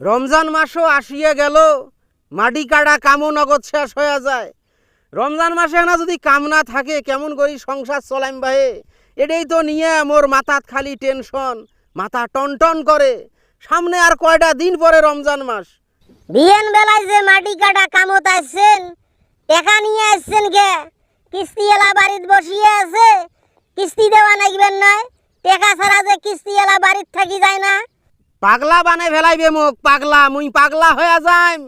রমজান মাসও আসিয়া গেল, মাটি কাটা কামও নগদ শেষ হয়ে যায়। রমজান মাসে না যদি কাম না থাকে, কেমন করি সংসার চলাইম বাহে এটাই তো নিয়ে মোর মাথাত খালি টেনশন, মাথা টনটন করে। সামনে আর কয়টা দিন পরে রমজান মাস? বিয়েন বেলায় যে মাটি কাটা কামত আসছেন টাকা নিয়ে আসছেন কে? কিস্তি এলা বাড়িত বসিয়ে আছে, কিস্তি দেওয়া নাইবেন নয়, টাকা ছাড়া যে কিস্তি এলা বাড়িত থাকি যায় না। পাগলা বানে ফেলাইবে মোক পাগলা, মুই পাগলা হয়ে যাইম।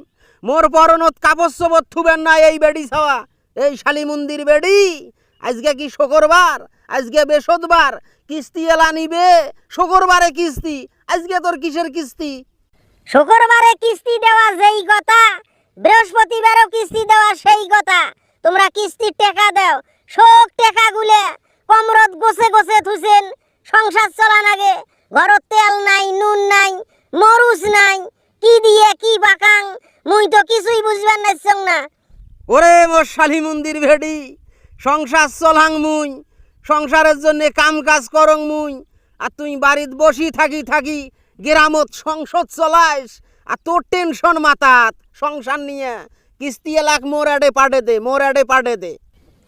মোর পরনত চোপড় থুবেন না এই বেডি ছাওয়া, এই শালি মন্দির বেডি। আজকে কি শুক্রবার? আজকে বৃহস্পতিবার। কিস্তি এলা নিবে? শুক্রবারে কিস্তি। আজকে তোর কিসের কিস্তি? শুক্রবারে কিস্তি দেওয়া যেই কথা, বৃহস্পতিবারও কিস্তি দেওয়া সেই কথা। তোমরা কিস্তির টাকা দাও, শোক টাকা গুলে কমরত গোছে গোছে থুছেন সংসার চলা নাগে ঘরত তেল নাই নুন নাই মরুচ নাই কি দিয়ে কি বাকাং মুই তো কিছুই বুঝবেন নাইছং না। ওরে মোর শালি মন্দির ভেডি সংসার চলাং মুই সংসারের জন্য কাম কাজ করং মুই আর তুই বাড়িত বসি থাকি থাকি গ্রামত সংসদ চলাইস আর তোর টেনশন মাথাত সংসার নিয়ে। কিস্তি এলাক মোর আডে পাঠে দে মোর আডে পাঠে দে।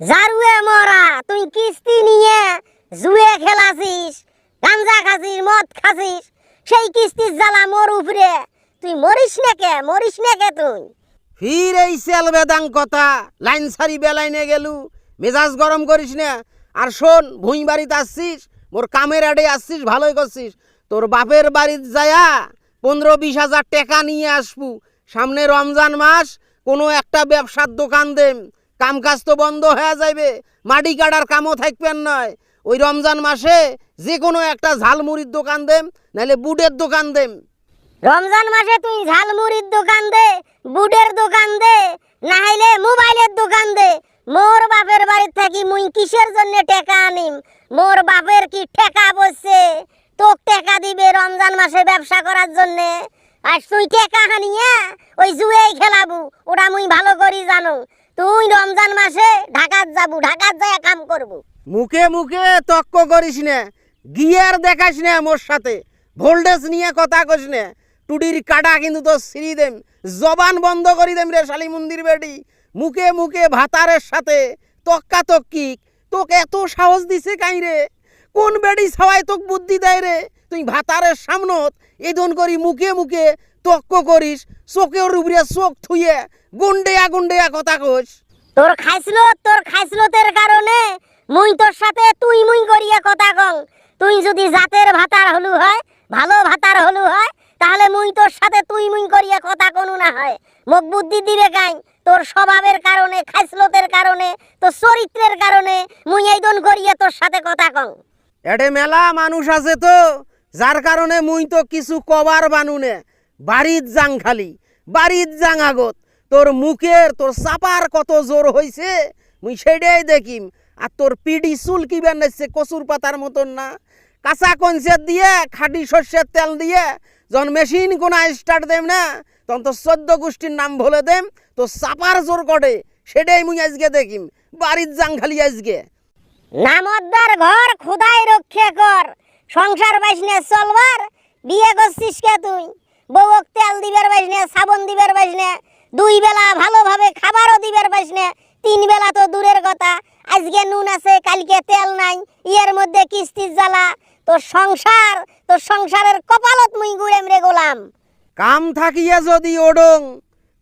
জারুয়ে মরা তুই কিস্তি নিয়ে জুয়ে খেলাছিস গাঞ্জা খাসিস মদ খাসিস সেই কিস্তির জ্বালা মোর উপরে। তুই মরিস না কে? মরিস না কে তুই? ফির এই সেল বেদাং কথা, লাইন সারি বেলাইনে গেলু। মেজাজ গরম করিস না। আর শোন, ভুঁই বাড়িতে আসছিস, মোর কামের আডে আসছিস, ভালোই করছিস। তোর বাপের বাড়িতে যায়া পনেরো বিশ হাজার টাকা নিয়ে আসবু। সামনে রমজান মাস, কোনো একটা ব্যবসার দোকান দেম। কাম কাজ তো বন্ধ হয়ে যাইবে। মাটি কাটার কামও থাকবেন নয়। ওই রমজান মাসে যে কোনো একটা ঝালমুড়ির দোকান দেম নাহলে বুটের দোকান দেম। রমজান মাসে তুই ঝালমুড়ির দোকান দে, বুটের দোকান দে, না হইলে মোবাইলের দোকান দে। মোর বাপের বাড়ি থাকি মুই কিসের জন্য টাকা আনিম? মোর বাপের কি টাকা বসছে তোক টাকা দিবে রমজান মাসে ব্যবসা করার জন্য। আর তুই টাকা হানিয়ে ওই জুয়েই খেলাবু, ওটা মুই ভালো করি জানো। তুই রমজান মাসে ঢাকাত যাবু, ঢাকাত যায় কাম করবু। মুখে মুখে তক্ক করিস না, গিয়ার দেখাস না মোর সাথে। ভোল্টেজ নিয়ে কথা কইস না। টুডির কাটা কিন্তু তো সিঁড়ি দেম। জবান বন্ধ করি দেম রে শালি মন্দির বেডি মুখে মুখে ভাতারের সাথে তক্কা তক্কি তোকে এত সাহস দিছে কাই রে? কোন বেডি সবাই তোক বুদ্ধি দেয় রে? তুই ভাতারের সামনত এদন করি মুখে মুখে তক্ক করিস চোখের উপরে চোখ থুয়ে গুন্ডেয়া গুন্ডেয়া কথা কইস। তোর খাইছিল তোর খাইছিলতের কারণে মুই তোর সাথে তুই মুই করিয়া কথা কং। তুই যদি জাতের ভাতার হলু হয়, ভালো ভাতার হলু হয় তাহলে মুই তোর সাথে তুই মুই করিয়া কথা কোনো না হয়। মোক বুদ্ধি দিবে কাই তোর স্বভাবের কারণে খাইসলতের কারণে, তোর চরিত্রের কারণে মুই এই দন করিয়া তোর সাথে কথা কং এডে মেলা মানুষ আছে তো, যার কারণে মুই তো কিছু কবার বানুনে বাড়িত যাং খালি, বাড়িত যাং আগত। তোর মুখের, তোর চাপার কত জোর হইছে, মুই সেটাই দেখিম। আর তোর পিডি চুল কি বানাইছে কচুর পাতার মতন না। কাঁচা কঞ্চের দিয়ে, খাঁটি শস্যের তেল দিয়ে, যখন মেশিন কোনা স্টার্ট দেম না, তখন তো চোদ্দ গোষ্ঠীর নাম বলে দেম, তো চাপার জোর কটে সেটাই মুই আজকে দেখিম, বাড়ির যাং খালি আজকে। নামদ্দার ঘর খুদাই রক্ষে কর, সংসার বাইসনে চলবার, বিয়ে করছিস কে তুই? বউক তেল দিবার বাইসনে সাবন দিবার বাইসনে দুই বেলা ভালোভাবে খাবারও দিবার বাইসনে তিন বেলা তো দূরের কথা আজকে নুন আছে, কালকে তেল নাই, ইয়ের মধ্যে কিস্তির জ্বালা। তোর সংসার, তোর সংসারের কপালত মুই গুড়েম রে গোলাম। কাম থাকিয়া যদি ওডং,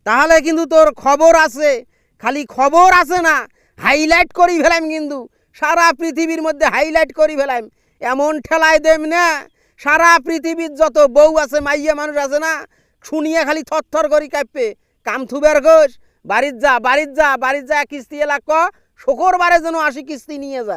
তাহলে কিন্তু তোর খবর আছে। খালি খবর আছে না, হাইলাইট করি ফেলাম কিন্তু। সারা পৃথিবীর মধ্যে হাইলাইট করি ফেলাম এমন ঠেলায় দেম না, সারা পৃথিবীর যত বউ আছে, মাইয়া মানুষ আছে না, শুনিয়ে খালি থরথর করি কাঁপবে কাম থুবের ঘোষ, বাড়ির যা বাড়ির যা বাড়ির যা, কিস্তি এলাক শুক্রবারে যেন আসি কিস্তি নিয়ে যায়।